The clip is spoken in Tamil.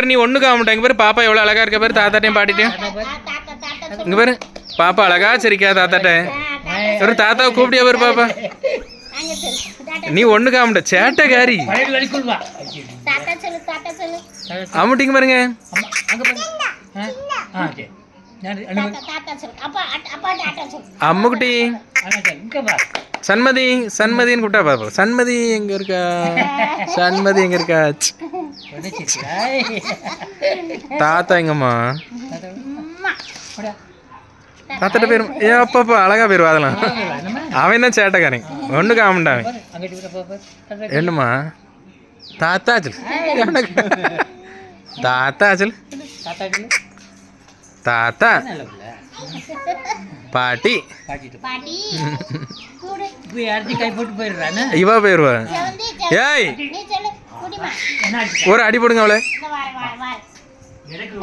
பாரு நீ ஒன்று காமட்டா இங்கே பாரு பாப்பா எவ்வளோ அழகாக இருக்க பாரு தாத்தாட்டையும் பாட்டிட்டையும். இங்கே தாத்தா பாரு பாப்பா அழகா சிரிக்கா தாத்தாட்ட? ஒரு தாத்தாவை கூப்பிட்டியா பாரு பாப்பா. நீ ஒண்ணு காமட்ட சேட்டைக்காரி காரி. அமுட்டிங்க பாருங்க. அம்முக்குட்டி அண்ணா சரி சண்மதி சண்மதின்னு கூப்பிட்டா பாப்பா. சண்மதி எங்க இருக்கா? சண்மதி எங்க இருக்கா? தாத்தா எங்கம்மா அம்மா. தாத்தாட்ட பேர் ஏ அப்பப்பா அழகா பேர் அதெல்லாம் அவன் தான் சேட்டைக்காரன். அங்கிட்டு விட பாப்பா என்னம்மா? தாத்தா சொல்லு தாத்தா சொல்லு தாத்தா பாட்டி. இவா போயிருவா செவந்தி. ஏய் நீ சொல்லு குடிமா என்ன ஒரு அடி போடுங்க அவளை.